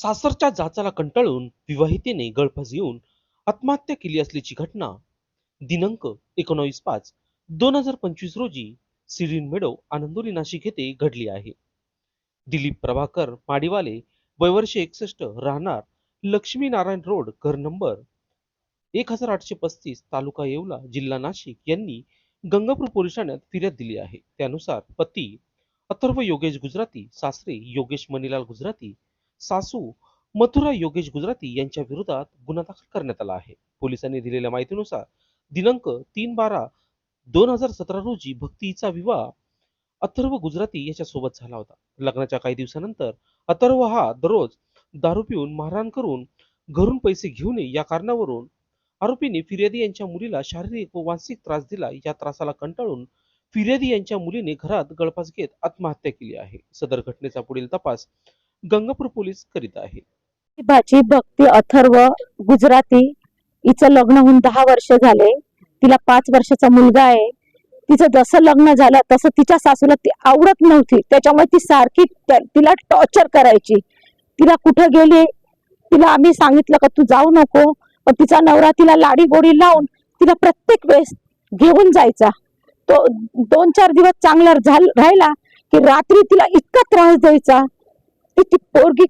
सासरच्या जाचाला कंटाळून विवाहितेने गळफास येऊन आत्महत्या केली असल्याची घटना दिनांक एकोणावीस पाच दोन हजार पंचवीस रोजी सिरीन मेडो आनंदोली नाशिक येथे घडली आहे. दिलीप प्रभाकर माडीवाले वयवर्षे एकसष्ट राहणार लक्ष्मीनारायण रोड घर नंबर एक हजार आठशे पस्तीस तालुका येवला जिल्हा नाशिक यांनी गंगापूर पोलीस ठाण्यात फिर्याद दिली आहे. त्यानुसार पती अथर्व योगेश गुजराती सासरे योगेश मणिलाल गुजराती सासू मथुरा योगेश गुजराती यांच्या विरोधात गुन्हा दाखल करण्यात आला आहे. पोलिसांनी दिलेल्या माहितीनुसार दिनांक तीन बारा दोन हजार सतरा रोजी भक्तीचा विवाह अथर्व गुजराती याच्या सोबत झाला होता. लग्नाच्या काही दिवसानंतर अथर्व हा दररोज दारू पिऊन मारहाण करून घरून पैसे घेऊ नये या कारणावरून आरोपीने फिर्यादी यांच्या मुलीला शारीरिक व मानसिक त्रास दिला. या त्रासाला कंटाळून फिर्यादी यांच्या मुलीने घरात गळफास घेत आत्महत्या केली आहे. सदर घटनेचा पुढील तपास गंगापूर पोलीस करीत आहे भाजी भक्ती अथर्व गुजराती हिचं लग्न होऊन दहा वर्ष झाले. तिला पाच वर्षाचा मुलगा आहे. तिचं जसं लग्न झालं तसं तिच्या सासूला ती आवडत नव्हती. त्याच्यामुळे ती सारखी तिला टॉर्चर करायची. तिला कुठं गेली? तिला आम्ही सांगितलं का तू जाऊ नको. पण तिचा नवरा तिला लाडी गोडी लावून तिला प्रत्येक वेळेस घेऊन जायचा. तो दोन चार दिवस चांगला राहिला की रात्री तिला इतका त्रास द्यायचा. ती पोरगी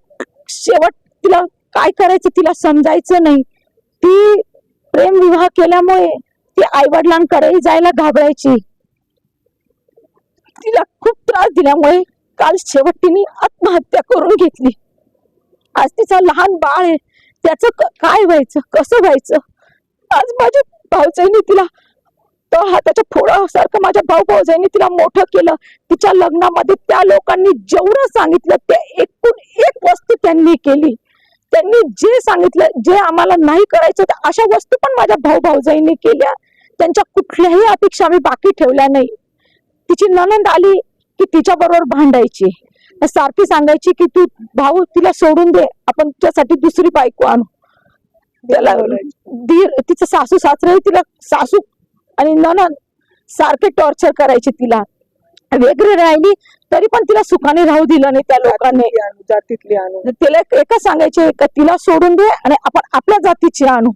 शेवट तिला काय करायचं तिला समजायचं नाही. ती प्रेम विवाह केल्यामुळे ती आई वडिलांकडे जायला घाबरायची. तिला खूप त्रास दिल्यामुळे काल शेवट तिने आत्महत्या करून घेतली. आज तिचा लहान बाळ आहे. त्याचं काय व्हायचं? कसं व्हायचं? आज माझ्या भाऊजाईने तिला तो हाताच्या फोडासारखं माझ्या भाऊ भाऊजाईने तिला मोठं केलं. तिच्या लग्नामध्ये त्या लोकांनी जेवढं सांगितलं ते एकूण एक वस्तू त्यांनी केली. त्यांनी जे सांगितलं जे आम्हाला नाही करायचं ते अशा वस्तू पण माझ्या भाऊ भाऊजाईंनी केल्या. त्यांच्या कुठल्याही अपेक्षा आम्ही बाकी ठेवल्या नाही. तिची ननंद आली की तिच्या बरोबर भांडायची सारखी सांगायची की तू भाऊ तिला सोडून दे आपण तुझ्यासाठी दुसरी बायको आणू. त्याला तिचं सासू सासरे तिला सासू आणि ननंद सारखे टॉर्चर करायचे तिला. वेगळी राहिली तरी पण तिला सुखाने राहू दिलं नाही त्या लोकांनी. जातीतली आणू. तिला एक- एकच सांगायचे का तिला सोडून दे आणि आपण आपल्या जातीची आणू.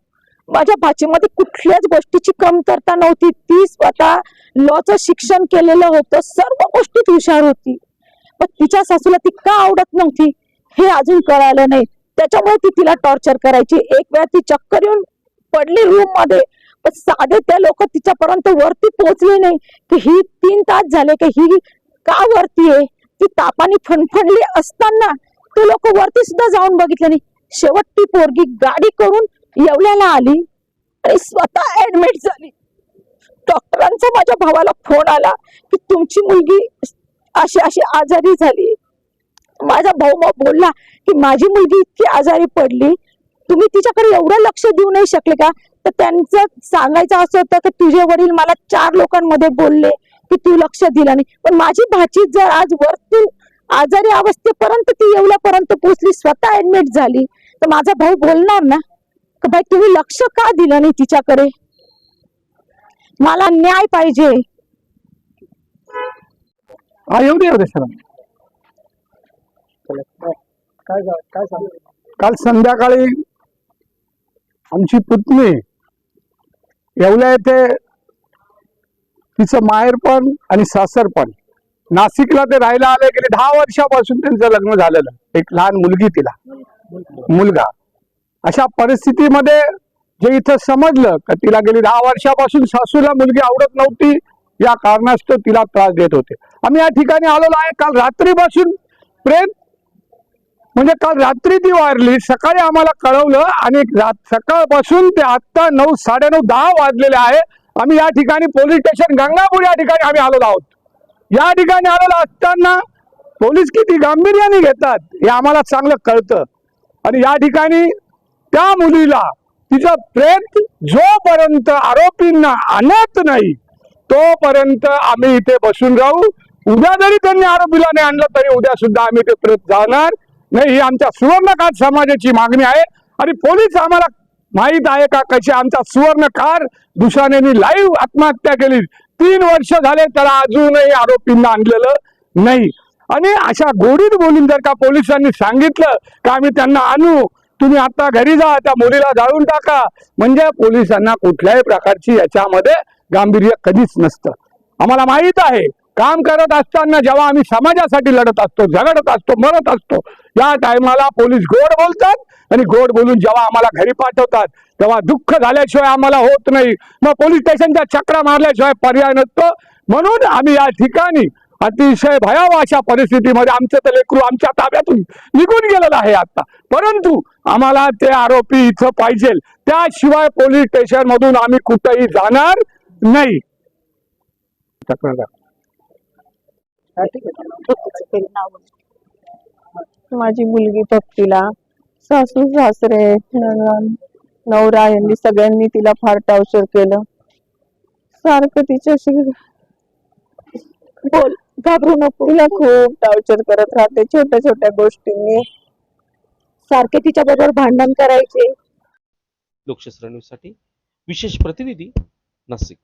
माझ्या भाचीमध्ये कुठल्याच गोष्टीची कमतरता नव्हती. ती स्वतः लॉचं शिक्षण केलेलं होतं. सर्व गोष्टीत हुशार होती. पण तिच्या सासूला ती का आवडत नव्हती हे अजून कळालं नाही. त्याच्यामुळे ती तिला टॉर्चर करायची. एक वेळा ती चक्कर येऊन पडली रूममध्ये. पण साधे त्या लोक तिच्यापर्यंत वरती पोहोचले नाही. की ही तीन तास झाले की ही का वरती आहे? ती तापाने फणफणली असताना ते लोक वरती सुद्धा जाऊन बघितले नाही. शेवट ती पोरगी गाडी करून येवल्याला आली आणि स्वतः ऍडमिट झाली. डॉक्टरांचा माझ्या भावाला फोन आला की तुमची मुलगी अशी अशी आजारी झाली. माझा भाऊ मग बोलला की माझी मुलगी इतकी आजारी पडली तुम्ही तिच्याकडे एवढं लक्ष देऊ नाही शकले का? तर त्यांचं सांगायचं असं होतं की तुझे वडील मला चार लोकांमध्ये बोलले की तू लक्ष दिलं नाही. पण माझी भाची जर आज वरतून आजारी अवस्थेपर्यंत ती येवल्यापर्यंत पोहोचली स्वतः ऍडमिट झाली तर माझा भाऊ बोलणार ना? का बाई तुम्ही लक्ष का दिलं नाही तिच्याकडे? मला न्याय पाहिजे. हा काल संध्याकाळी आमची पुतणी येवल्या येथे तिचं माहेर पण आणि सासर पण. नाशिकला ते राहायला आले गेले दहा वर्षापासून त्यांचं लग्न झालेलं. एक लहान मुलगी तिला. मुलगा. अशा परिस्थितीमध्ये जे इथं समजलं का तिला गेली दहा वर्षापासून सासूला मुलगी आवडत नव्हती या कारणास्तव तिला त्रास देत होते. आम्ही या ठिकाणी आलेलो आहे. काल रात्रीपासून प्रेत म्हणजे काल रात्री ती वारली सकाळी आम्हाला कळवलं आणि सकाळपासून ते आत्ता नऊ साडेनऊ दहा वाजलेले आहे. आम्ही या ठिकाणी पोलीस स्टेशन गंगापूर या ठिकाणी आम्ही आलेलो आहोत. या ठिकाणी आलेलो असताना पोलीस किती गांभीर्याने घेतात हे आम्हाला चांगलं कळतं. आणि या ठिकाणी त्या मुलीला तिचा प्रेत जोपर्यंत आरोपींना आणत नाही तोपर्यंत आम्ही इथे बसून राहू. उद्या जरी त्यांनी आरोपीला नाही आणलं तरी उद्या सुद्धा आम्ही ते प्रेत जाणार. नाही ही आमच्या सुवर्णकार समाजाची मागणी आहे. आणि पोलीस आम्हाला माहीत आहे का कशी आमचा सुवर्णकार दुसऱ्याने लाईव्ह आत्महत्या केली. तीन वर्ष झाले त्याला अजूनही आरोपींना आणलेलं नाही. आणि अशा गोडीत बोलून जर का पोलिसांनी सांगितलं का आम्ही त्यांना आणू तुम्ही आता घरी जा त्या मुलीला जाळून टाका. म्हणजे पोलिसांना कुठल्याही प्रकारची याच्यामध्ये गांभीर्य कधीच नसतं. आम्हाला माहीत आहे काम करत असताना जेव्हा आम्ही समाजासाठी लढत असतो झगडत असतो मरत असतो या टायमाला पोलीस गोड बोलतात आणि गोड बोलून जेव्हा आम्हाला घरी पाठवतात तेव्हा दुःख झाल्याशिवाय आम्हाला होत नाही. मग पोलीस स्टेशनच्या चक्रा मारल्याशिवाय पर्याय नसतो. म्हणून आम्ही या ठिकाणी अतिशय भयावह अशा परिस्थितीमध्ये आमचं तर लेकरू आमच्या ताब्यातून निघून गेलेलं आहे आता. परंतु आम्हाला ते आरोपी इथं पाहिजे. त्याशिवाय पोलीस स्टेशन मधून आम्ही कुठेही जाणार नाही. माझी मुलगी भक्तीला सासू सासरे नवरा यांनी सगळ्यांनी तिला फार टॉर्चर केलं. सारखं तिच्याशी बोल घाबरू नको. तिला खूप टॉर्चर करत राहते. छोट्या छोट्या गोष्टींनी. सारखे तिच्या बरोबर भांडण करायचे. लोकशास्त्र न्यूजसाठी विशेष प्रतिनिधी नाशिक.